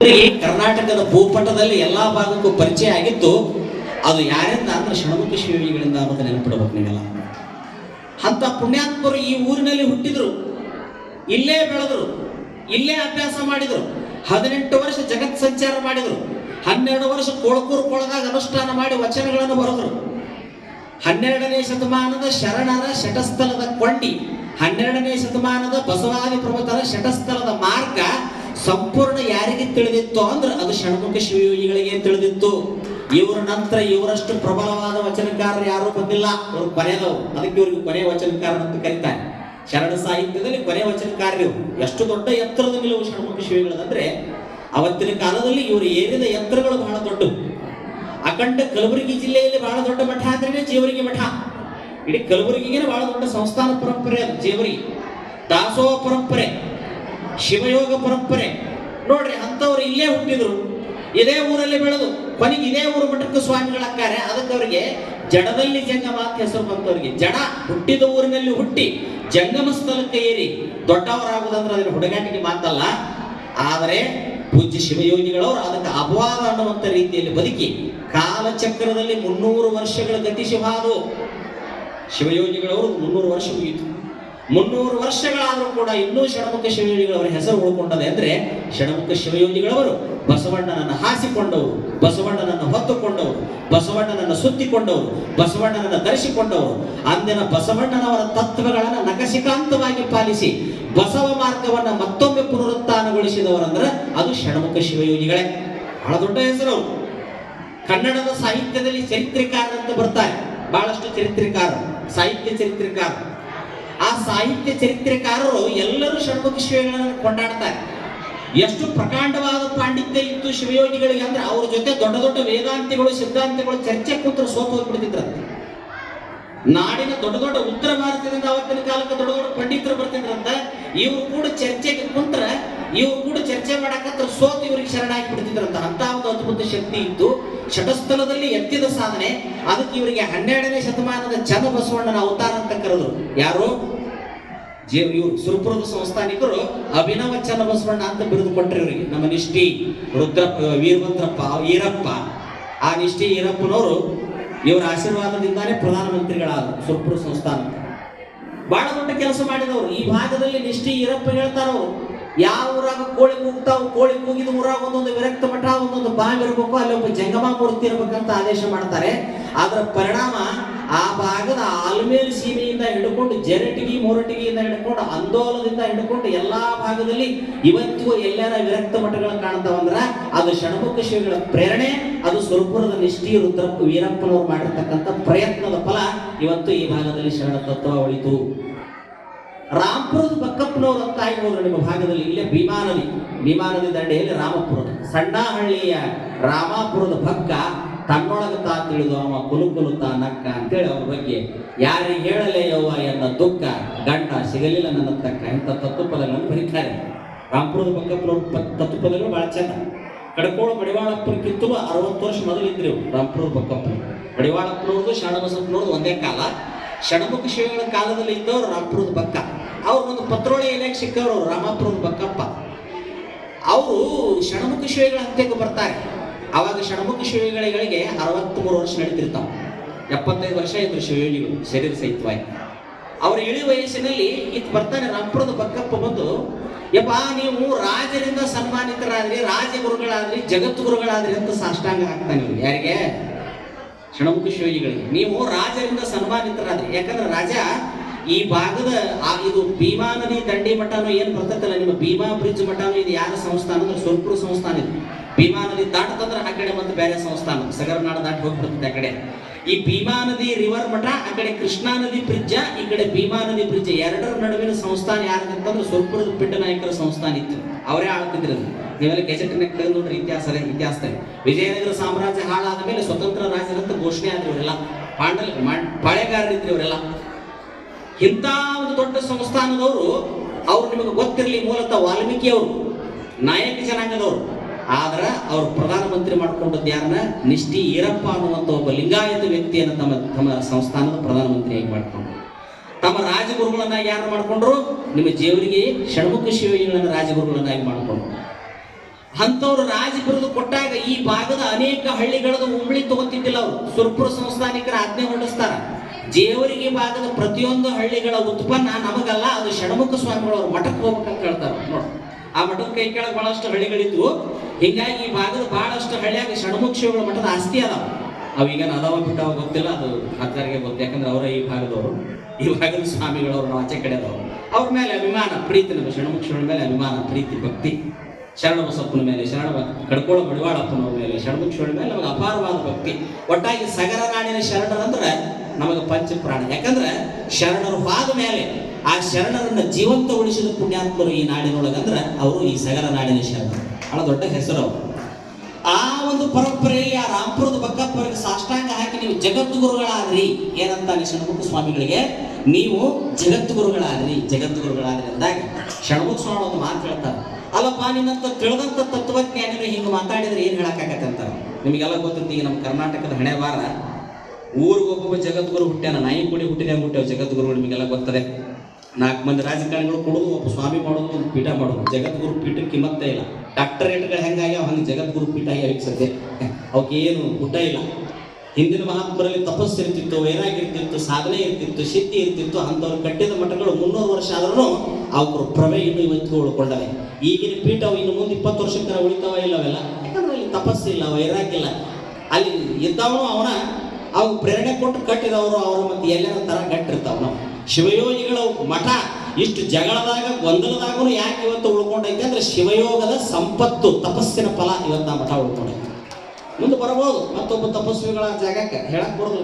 ಕರ್ನಾಟಕದ ಭೂಪಟದಲ್ಲಿ ಎಲ್ಲಾ ಭಾಗಕ್ಕೂ ಪರಿಚಯ ಆಗಿತ್ತು. ಅದು ಯಾರಿಂದ ಅಂದ್ರೆ ಷಣ್ಮುಖ ಶಿವಿಗಳಿಂದ ಅನ್ನೋದು ನೆನಪಿಡ್ಬೇಕು ನೀವೆಲ್ಲ. ಅಂತ ಪುಣ್ಯಾತ್ಮರು ಈ ಊರಿನಲ್ಲಿ ಹುಟ್ಟಿದ್ರು. ಇಲ್ಲೇ ಬೆಳೆದ್ರು. ಇಲ್ಲೇ ಅಭ್ಯಾಸ ಮಾಡಿದ್ರು. ಹದಿನೆಂಟು ವರ್ಷ ಜಗತ್ ಸಂಚಾರ ಮಾಡಿದ್ರು. ಹನ್ನೆರಡು ವರ್ಷ ಕೊಳಕೂರು ಕೊಳದಾಗ ಅನುಷ್ಠಾನ ಮಾಡಿ ವಚನಗಳನ್ನು ಬರೆದ್ರು. ಹನ್ನೆರಡನೇ ಶತಮಾನದ ಶರಣರ ಶಟಸ್ಥಲದ ಕೊಂಡಿ, ಹನ್ನೆರಡನೇ ಶತಮಾನದ ಬಸವಾದಿ ಪ್ರಭುತರ ಶಟಸ್ಥಲದ ಮಾರ್ಗ ಸಂಪೂರ್ಣ ಯಾರಿಗೆ ತಿಳಿದಿತ್ತು ಅಂದ್ರೆ ಅದು ಷಣ್ಮುಖ ಶಿವಯೋಗಿಗಳಿಗೆ ತಿಳಿದಿತ್ತು. ಇವರ ನಂತರ ಇವರಷ್ಟು ಪ್ರಬಲವಾದ ವಚನಕಾರರು ಯಾರೂ ಬಂದಿಲ್ಲ. ಇವರು ಕೊನೆಯದವರು ಅದಕ್ಕೆ ಇವರಿಗೆ ಕೊನೆಯ ವಚನಕಾರರು ಅಂತ ಕರೀತಾರೆ. ಶರಣ ಸಾಹಿತ್ಯದಲ್ಲಿ ಕೊನೆಯ ವಚನಕಾರರು. ಎಷ್ಟು ದೊಡ್ಡ ಎತ್ತರದ ನಿಲುವು ಷಣ್ಮುಖ ಶಿವಗಳದಂದ್ರೆ, ಅವತ್ತಿನ ಕಾಲದಲ್ಲಿ ಇವರು ಏರಿದ ಎತ್ತರಗಳು ಬಹಳ ದೊಡ್ಡವು ಅಖಂಡ ಕಲಬುರಗಿ ಜಿಲ್ಲೆಯಲ್ಲಿ ಬಹಳ ದೊಡ್ಡ ಮಠ ಅಂದ್ರೆ ಜೇವರಿಗೆ ಮಠ. ಇಡೀ ಕಲಬುರಗಿಗೆ ಬಹಳ ದೊಡ್ಡ ಸಂಸ್ಥಾನ ಪರಂಪರೆ ಅದು, ಜೇವರಿಗೆ. ದಾಸೋಹ ಪರಂಪರೆ. ಶಿವಯೋಗ ಪರಂಪರೆ. ನೋಡ್ರಿ, ಅಂಥವ್ರು ಇಲ್ಲೇ ಹುಟ್ಟಿದ್ರು. ಇದೇ ಊರಲ್ಲಿ ಬೆಳೆದು, ಕೊನೆಗೆ ಇದೇ ಊರು ಮಠಕ್ಕೆ ಸ್ವಾಮಿಗಳಾಕ್ಕಾರೆ ಅದಕ್ಕೆ ಅವರಿಗೆ ಜಡದಲ್ಲಿ ಜಂಗಮ ಅಂತ ಹೆಸರು ಬಂತವ್ರಿಗೆ. ಜಡ ಹುಟ್ಟಿದ ಊರಿನಲ್ಲಿ ಹುಟ್ಟಿ ಜಂಗಮ ಸ್ಥಳಕ್ಕೆ ಏರಿ ದೊಡ್ಡವರಾಗುವುದಂದ್ರೆ ಅದನ್ನು ಹುಡುಗಾಟಿಗೆ ಮಾತಲ್ಲ. ಆದರೆ ಪೂಜ್ಯ ಶಿವಯೋಗಿಗಳವರು ಅದಕ್ಕೆ ಅಪವಾದ ಅನ್ನುವಂಥ ರೀತಿಯಲ್ಲಿ ಬದುಕಿ ಕಾಲಚಕ್ರದಲ್ಲಿ ಮುನ್ನೂರು ವರ್ಷಗಳ ಗತಿ ಹಾದು ಶಿವಯೋಗಿಗಳವರು ಮುನ್ನೂರು ವರ್ಷ ಮುಗಿಯಿತು ಮುನ್ನೂರು ವರ್ಷಗಳಾದರೂ ಕೂಡ ಇನ್ನೂ ಷಣಮುಖ ಶಿವಯೋಗಿಗಳವರ ಹೆಸರು ಉಳ್ಕೊಂಡದೆ ಅಂದ್ರೆ ಷಣಮುಖ ಶಿವಯೋಗಿಗಳವರು ಬಸವಣ್ಣನನ್ನು ಹಾಸಿಕೊಂಡವರು, ಬಸವಣ್ಣನನ್ನು ಹೊತ್ತುಕೊಂಡವರು, ಬಸವಣ್ಣನನ್ನು ಸುತ್ತಿಕೊಂಡವರು, ಬಸವಣ್ಣನನ್ನು ಧರಿಸಿಕೊಂಡವರು ಅಂದಿನ ಬಸವಣ್ಣನವರ ತತ್ವಗಳನ್ನು ನಕಸಿಕಾಂತವಾಗಿ ಪಾಲಿಸಿ ಬಸವ ಮಾರ್ಗವನ್ನು ಮತ್ತೊಮ್ಮೆ ಪುನರುತ್ಥಾನಗೊಳಿಸಿದವರಂದ್ರೆ ಅದು ಷಣಮುಖ ಶಿವಯೋಗಿಗಳೇ. ಬಹಳ ದೊಡ್ಡ ಹೆಸರು ಕನ್ನಡದ ಸಾಹಿತ್ಯದಲ್ಲಿ ಚರಿತ್ರೆಕಾರರಂತ ಬರ್ತಾರೆ. ಬಹಳಷ್ಟು ಚರಿತ್ರಿಕಾರ ಸಾಹಿತ್ಯ ಚರಿತ್ರೆಕಾರರು. ಆ ಸಾಹಿತ್ಯ ಚರಿತ್ರೆಕಾರರು ಎಲ್ಲರೂ ಷಣ್ಮುಖ ಶಿವೆಗಳನ್ನು ಕೊಂಡಾಡ್ತಾರೆ. ಎಷ್ಟು ಪ್ರಕಾಂಡವಾದ ಪಾಂಡಿತ್ಯ ಇತ್ತು ಶಿವಯೋಗಿಗಳಿಗೆ ಅಂದ್ರೆ ಅವ್ರ ಜೊತೆ ದೊಡ್ಡ ದೊಡ್ಡ ವೇದಾಂತಿಗಳು ಸಿದ್ಧಾಂತಗಳು, ಚರ್ಚೆ ಕೂತ್ರ ಸೋತು ಹೋಗ್ಬಿಡ್ತಿದ್ರಂತೆ ನಾಡಿನ ದೊಡ್ಡ ದೊಡ್ಡ ಉತ್ತರ ಭಾರತದಿಂದ ಅವತ್ತಿನ ಕಾಲಕ್ಕೆ ದೊಡ್ಡ ದೊಡ್ಡ ಪಂಡಿತರು ಬರ್ತಿದ್ರಂತೆ, ಇವ್ರು ಕೂಡ ಚರ್ಚೆಗೆ ಕುಂತ್ರ ಇವ್ರು ಕೂಡ ಚರ್ಚೆ ಸೋತ್ ಇವ್ರಿಗೆ ಶರಣಾಗಿ ಬಿಡ್ತಿದ್ರಂತ ಅಂತ ಒಂದು ಅದ್ಭುತ ಶಕ್ತಿ ಇತ್ತು. ಶಟಸ್ಥಲದಲ್ಲಿ ಎತ್ತಿದ ಸಾಧನೆ, ಅದಕ್ಕೆ ಇವರಿಗೆ ಹನ್ನೆರಡನೇ ಶತಮಾನದ ಚನ್ನಬಸವಣ್ಣನ ಅವತಾರ ಅಂತ ಕರೆದ್ರು. ಯಾರು? ಇವರು ಸುರಪುರದ ಸಂಸ್ಥಾನಿಕರು. ಅಭಿನವ ಚನ್ನಬಸವಣ್ಣ ಅಂತ ಬಿರುದು ಕೊಟ್ಟರು ಇವರಿಗೆ. ನಮ್ಮ ನಿಷ್ಠಿ ರುದ್ರಪ್ಪ ವೀರಭದ್ರಪ್ಪ, ಈರಪ್ಪ. ಆ ನಿಷ್ಠಿ ಈರಪ್ಪನವರು ಇವರ ಆಶೀರ್ವಾದದಿಂದಾನೇ ಪ್ರಧಾನಮಂತ್ರಿಗಳಾದರು ಸುರಪುರ ಸಂಸ್ಥಾನ ಬಹಳ ದೊಡ್ಡ ಕೆಲಸ ಮಾಡಿದವರು. ಈ ಭಾಗದಲ್ಲಿ ನಿಷ್ಠಿ ಈರಪ್ಪ ಹೇಳ್ತಾರವರು. ಯಾವ ಊರಾಗ ಕೋಳಿ ಕೂಗ್ತಾವು, ಕೋಳಿ ಕೂಗಿದ ಊರಾಗ ಒಂದೊಂದು ವಿರಕ್ತ ಮಠ, ಒಂದೊಂದು ಬಾವಿ ಇರಬೇಕು, ಅಲ್ಲಿ ಒಬ್ಬ ಜಂಗಮ ಮೂರ್ತಿ ಇರ್ಬೇಕಂತ ಆದೇಶ ಮಾಡ್ತಾರೆ. ಅದರ ಪರಿಣಾಮ ಆ ಭಾಗದ ಆಲ್ಮೇಲ್ ಸೀಮೆಯಿಂದ ಹಿಡ್ಕೊಂಡು, ಜರಟಿಗಿ ಮೊರಟಿಗಿಯಿಂದ ಹಿಡ್ಕೊಂಡು, ಅಂದೋಲದಿಂದ ಹಿಡ್ಕೊಂಡು ಎಲ್ಲಾ ಭಾಗದಲ್ಲಿ ಇವತ್ತಿಗೂ ಎಲ್ಲರ ವಿರಕ್ತ ಮಠಗಳು ಕಾಣ್ತಾವಂದ್ರ ಅದು ಷಣ್ಮುಖ ಶಿವಗಳ ಪ್ರೇರಣೆ, ಅದು ಸ್ವರ್ಪುರದ ನಿಷ್ಠಿ ರುದ್ರಪ್ಪ ವೀರಪ್ಪನವರು ಮಾಡಿರ್ತಕ್ಕಂಥ ಪ್ರಯತ್ನದ ಫಲ ಇವತ್ತು ಈ ಭಾಗದಲ್ಲಿ ಶರಣ ತತ್ವ ಉಳಿತು. ರಾಮಪುರದ ಬಕ್ಕಪ್ಪನವರು ಅಂತ ಆಗಿ ಹೋದ್ರು ನಿಮ್ಮ ಭಾಗದಲ್ಲಿ. ಇಲ್ಲೇ ಭೀಮಾ ನದಿ ಭೀಮಾ ನದಿ ದಂಡೆಯಲ್ಲಿ ರಾಮಪುರ ಸಣ್ಣಹಳ್ಳಿಯ ರಾಮಾಪುರದ ಭಕ್ಕ ತನ್ನೊಳಗ ತಾ ತಿಳಿದು ಅವ ಕುಲು ತಾ ನಕ್ಕ ಅಂತೇಳಿ ಅವ್ರ ಬಗ್ಗೆ ಯಾರಿಗೆ ಹೇಳಲೇ ಯವ್ವ ಎನ್ನ ದುಃಖ, ಗಂಡ ಸಿಗಲಿಲ್ಲ ನನ್ನ ತಕ್ಕ ಇಂಥ ತತ್ವಪದಗಳನ್ನು ಬರೀತಾರೆ. ರಾಮಪುರದ ಬಕ್ಕಪ್ಪನವ್ರ ತತ್ವ ತತ್ವಪದಗಳು ಬಹಳ ಚೆಂದ. ಕಡಕೋಳ ಮಡಿವಾಳಪ್ಪನಕ್ಕಿಂತಲೂ ಅರವತ್ತು ವರ್ಷ ಮೊದಲಿದ್ರು ರಾಮಪುರದ ಬಕ್ಕಪ್ಪ ಮಡಿವಾಳಪ್ಪನವ್ರದ್ದು ಶರಣಬಸಪ್ಪನವ್ರದ್ದು ಒಂದೇ ಕಾಲ. ಷಣ್ಮುಖ ಶಿವಗಳ ಕಾಲದಲ್ಲಿ ಇದ್ದವರು ರಾಮಪುರದ ಬಕ್ಕ ಒಂದು ಪತ್ರೋಳಿ ಎಲೆಗೆ ಸಿಕ್ಕವರು ರಾಮಪುರದ ಬಕ್ಕಪ್ಪ ಅವರು ಷಣ್ಮುಖ ಶಿವಗಳ ಹತ್ಯೆಗೆ ಬರ್ತಾರೆ. ಅವಾಗ ಷಣ್ಮುಖ ಅರವತ್ತ್ ಮೂರು ವರ್ಷ ನಡೀತಿರ್ತಾವೆ. ಎಪ್ಪತ್ತೈದು ವರ್ಷ ಇದ್ರು ಶಿವಯೋಗಿಗಳು, ಶರೀರ ಸಹಿತವಾಗಿ. ಅವ್ರ ಇಳಿ ವಯಸ್ಸಿನಲ್ಲಿ ಇದು ಬರ್ತಾನೆ ರಾಮಪುರದ ಬಕ್ಕಪ್ಪ ಬಂದು, ಯಪ್ಪ, ನೀವು ರಾಜರಿಂದ ಸನ್ಮಾನಿತರಾದ್ರಿ, ರಾಜಗುರುಗಳಾದ್ರಿ, ಜಗದ್ಗುರುಗಳಾದ್ರಿ ಅಂತ ಸಾಷ್ಟಾಂಗ ಹಾಕ್ತಾನೆ ನೀವು ಯಾರಿಗೆ? ಷಣ್ಮುಖ ಶಿವಜಿಗಳಿಗೆ ನೀವು ರಾಜರಿಂದ ಸನ್ಮಾನಿತರಾದ್ರಿ. ಯಾಕಂದ್ರೆ ರಾಜ ಈ ಭಾಗದ ಇದು ಭೀಮಾ ನದಿ ದಂಡಿ ಮಠನೂ ಏನು ಬರ್ತೈತಲ್ಲ ನಿಮ್ಮ ಭೀಮಾ ಬ್ರಿಡ್ಜ್ ಮಠನೂ ಇದು ಯಾರ ಸಂಸ್ಥಾನ? ಅಂದ್ರೆ ಸುರ್ಪುರ ಸಂಸ್ಥಾನ ಇದು. ಭೀಮಾ ನದಿ ದಾಟತಂದ್ರೆ ಆ ಕಡೆ ಮತ್ತೆ ಬೇರೆ ಸಂಸ್ಥಾನ. ಸಗರನಾಡ ದಾಟಿ ಹೋಗ್ಬಿಡ್ತೈತೆ ಆ ಕಡೆ. ಈ ಭೀಮಾ ನದಿ ರಿವರ್ ಮಠ, ಆ ಕಡೆ ಕೃಷ್ಣಾ ನದಿ ಬ್ರಿಡ್ಜ ಈ ಕಡೆ ಭೀಮಾ ನದಿ ಬ್ರಿಡ್ಜ್ ಎರಡರ ನಡುವಿನ ಸಂಸ್ಥಾನ ಯಾರ್ದಂತಂದ್ರೆ ಸುರ್ಪುರದ ಪಿಟ್ಟ ನಾಯಕರ ಸಂಸ್ಥಾನ ಇತ್ತು. ಅವರೇ ಆಳ್ತಿದ್ರು. ನೀವೆಲ್ಲ ಗೆಜೆಟ್ನ ಕೇಳಿ ನೋಡ್ರಿ, ಇತಿಹಾಸ ಇತಿಹಾಸದಲ್ಲಿ ವಿಜಯನಗರ ಸಾಮ್ರಾಜ್ಯ ಹಾಳಾದ ಮೇಲೆ ಸ್ವತಂತ್ರ ರಾಜರಂತ ಘೋಷಣೆ ಆದ್ರೆ ಇವರೆಲ್ಲ, ಪಾಂಡಲ್ ಪಾಳೆಗಾರರಿದ್ರು ಇವರೆಲ್ಲ. ಇಂಥ ಒಂದು ದೊಡ್ಡ ಸಂಸ್ಥಾನದವರು, ಅವ್ರು ನಿಮಗೆ ಗೊತ್ತಿರಲಿ ಮೂಲತಃ ವಾಲ್ಮೀಕಿ ಅವರು ನಾಯಕ ಜನಾಂಗದವರು. ಆದ್ರ ಅವ್ರು ಪ್ರಧಾನಮಂತ್ರಿ ಮಾಡ್ಕೊಂಡದ್ದು ಯಾರನ್ನ ನಿಷ್ಠಿ ಈರಪ್ಪ ಅನ್ನುವಂಥ ಒಬ್ಬ ಲಿಂಗಾಯತ ವ್ಯಕ್ತಿಯನ್ನು ತಮ್ಮ ತಮ್ಮ ಸಂಸ್ಥಾನದ ಪ್ರಧಾನಮಂತ್ರಿಯಾಗಿ ಮಾಡಿಕೊಂಡ್ರು. ತಮ್ಮ ರಾಜಗುರುಗಳನ್ನಾಗಿ ಯಾರು ಮಾಡ್ಕೊಂಡ್ರು? ನಿಮ್ಮ ಜೇವರಿಗೆ ಷಣ್ಮುಖ ಶಿವಗಳನ್ನ ರಾಜಗುರುಗಳನ್ನಾಗಿ ಮಾಡಿಕೊಂಡ್ರು. ಅಂಥವ್ರು ರಾಜ ಬಿರುದು ಕೊಟ್ಟಾಗ ಈ ಭಾಗದ ಅನೇಕ ಹಳ್ಳಿಗಳದ್ದು ಉಂಬಳಿ ತಗೋತಿದ್ದಿಲ್ಲ ಅವರು. ಸುರ್ಪುರ ಸಂಸ್ಥಾನಿಕರ ಆಜ್ಞೆ ಹೊರಡಿಸ್ತಾರ. ಜೇವರಿಗೆ ಭಾಗದ ಪ್ರತಿಯೊಂದು ಹಳ್ಳಿಗಳ ಉತ್ಪನ್ನ ನಮಗಲ್ಲ, ಅದು ಷಣ್ಮುಖ ಸ್ವಾಮಿಗಳವ್ರು ಮಠಕ್ಕೆ ಹೋಗ್ಬೇಕಂತ ಹೇಳ್ತಾರೆ ನೋಡಿ. ಆ ಮಠದ ಕೈ ಕೆಳಗೆ ಬಹಳಷ್ಟು ಹಳ್ಳಿಗಳಿದ್ವು. ಹಿಂಗಾಗಿ ಈ ಭಾಗದ ಬಹಳಷ್ಟು ಹಳ್ಳಿಯಾಗ ಷಣ್ಮುಖಿಗಳ ಮಠದ ಆಸ್ತಿ ಅದಾವ. ಈಗ ಅದಾವ ಬಿಟ್ಟಾವ ಗೊತ್ತಿಲ್ಲ, ಅದು ಹತ್ತಾರಿಗೆ ಗೊತ್ತು. ಯಾಕಂದ್ರೆ ಅವರ ಈ ಭಾಗದವರು. ಈ ಭಾಗದ ಸ್ವಾಮಿಗಳವರು ನಾವು ಆಚೆ ಕಡೆ ಅದಾವರು ಅವ್ರ ಮೇಲೆ ಅಭಿಮಾನ, ಪ್ರೀತಿ, ನಮ್ಮ ಷಣ್ಮುಕ್ಷಿಗಳ ಮೇಲೆ ಅಭಿಮಾನ, ಪ್ರೀತಿ, ಭಕ್ತಿ. ಶರಣ ಬಸಪ್ಪನ ಮೇಲೆ, ಶರಣ ಕಡ್ಕೋಳ ಬಡಿವಾಳಪ್ಪನವ್ರ ಮೇಲೆ ಷಣ್ಮುಕ್ಷಿಗಳ ಮೇಲೆ ನಮಗೆ ಅಪಾರವಾದ ಭಕ್ತಿ. ಒಟ್ಟಾಗಿ ಸಗರ ನಾಡಿನ ಶರಣರಂದ್ರೆ ನಮಗೆ ಪಂಚ ಪ್ರಾಣ ಯಾಕಂದ್ರೆ ಶರಣರು ಹಾದ ಮೇಲೆ ಆ ಶರಣರನ್ನ ಜೀವಂತ ಉಳಿಸಿದ ಪುಣ್ಯಾತ್ಮರು ಈ ನಾಡಿನೊಳಗಂದ್ರೆ ಅವರು ಈ ಸಗರ ನಾಡಿನ ಶರಣರು. ಬಹಳ ದೊಡ್ಡ ಹೆಸರು ಅವರು. ಆ ಒಂದು ಪರಂಪರೆಯಲ್ಲಿ ಆ ರಾಮಪುರದ ಬಕ್ಕಪ್ಪರಿಗೆ ಸಾಷ್ಟಾಂಗ ಹಾಕಿ ನೀವು ಜಗದ್ಗುರುಗಳಾದ್ರಿ. ಏನಂತ ಶಣಮುಖ ಸ್ವಾಮಿಗಳಿಗೆ? ನೀವು ಜಗದ್ಗುರುಗಳಾದ್ರಿ. ಜಗದ್ಗುರುಗಳಾದ್ರಿ ಅಂದಾಗ ಷಣ್ಮುಖ ಸ್ವಾಮಿ ಒಂದು ಮಾತು ಹೇಳ್ತಾರೆ. ಅಲ್ಲಪ್ಪ, ನಿನ್ನಂತ ತಿಳಿದಂತ ತತ್ವಜ್ಞಾನಿಗಳು ಹಿಂಗೆ ಮಾತಾಡಿದ್ರೆ ಏನು ಹೇಳಕ್ಕಾಗತ್ತೆ ಅಂತಾರೆ. ನಿಮಗೆಲ್ಲ ಗೊತ್ತಿತ್ತು ನಮ್ಮ ಕರ್ನಾಟಕದ ಹಣೆ ಬಾರ ಊರಿಗೆ ಒಬ್ಬೊಬ್ಬ ಜಗದ್ಗುರು ಹುಟ್ಟ್ಯಾನ, ನಾಯಿ ಕುಡಿ ಹುಟ್ಟಿದೆ ಹುಟ್ಟ್ಯಾವ ಜಗದ್ಗುರು ನಿಮಗೆಲ್ಲ ಗೊತ್ತದೆ. ನಾಲ್ಕು ಮಂದಿ ರಾಜಕಾರಣಿಗಳು ಕೊಡೋದು ಒಬ್ಬ ಸ್ವಾಮಿ ಮಾಡೋದು, ಒಂದು ಪೀಠ ಮಾಡೋದು. ಜಗದ್ಗುರು ಪೀಠಕ್ಕೆ ಕಿಮ್ಮತ್ತೇ ಇಲ್ಲ. ಡಾಕ್ಟರೇಟ್ಗಳು ಹೆಂಗಾಗ್ಯಾವ? ಹಂಗೆ ಜಗದ್ಗುರು ಪೀಠ ಆಗ್ಯಾವ ಸದ್ಯ ಅವಕ್ಕೇನು ಊಟ ಇಲ್ಲ. ಹಿಂದಿನ ಮಹಾತ್ಮರಲ್ಲಿ ತಪಸ್ಸು ಇರ್ತಿತ್ತು, ವೈರಾಗ್ಯ ಇರ್ತಿತ್ತು, ಸಾಧನೆ ಇರ್ತಿತ್ತು ಸಿದ್ಧಿ ಇರ್ತಿತ್ತು. ಅಂಥವ್ರು ಕಟ್ಟಿದ ಮಠಗಳು ಮುನ್ನೂರು ವರ್ಷ ಆದ್ರೂ ಅವ್ರ ಪ್ರಭೆ ಇನ್ನು ಇವತ್ತು ಉಳ್ಕೊಂಡವೆ. ಈಗಿನ ಪೀಠ ಇನ್ನು ಮುಂದೆ ಇಪ್ಪತ್ತು ವರ್ಷಕ್ಕೆ ಉಳಿತಾವ ಇಲ್ಲವೆಲ್ಲ ಯಾಕಂದ್ರೆ ಅಲ್ಲಿ ತಪಸ್ಸು ಇಲ್ಲ, ವೈರಾಗ್ಯ ಇಲ್ಲ. ಅಲ್ಲಿ ಇದ್ದವನು ಅವನ ಅವು ಪ್ರೇರಣೆ ಕೊಟ್ಟು ಕಟ್ಟಿದವರು ಅವರು ಮತ್ತೆ ಎಲ್ಲರ ತರ ಕಟ್ಟಿರ್ತಾವ ನಾವು. ಶಿವಯೋಗಿಗಳ ಮಠ ಇಷ್ಟು ಜಗಳದಾಗ ಗೊಂದಲದಾಗೂ ಯಾಕೆ ಇವತ್ತು ಉಳ್ಕೊಂಡೈತೆ ಅಂದ್ರೆ ಶಿವಯೋಗದ ಸಂಪತ್ತು, ತಪಸ್ಸಿನ ಫಲ ಇವತ್ತು ಆ ಮಠ ಉಳ್ಕೊಂಡೈತೆ. ಮುಂದೆ ಬರಬಹುದು. ಮತ್ತೊಬ್ಬ ತಪಸ್ವಿಗಳ ಜಾಗಕ್ಕೆ ಹೇಳಕ್ ಬರೋದು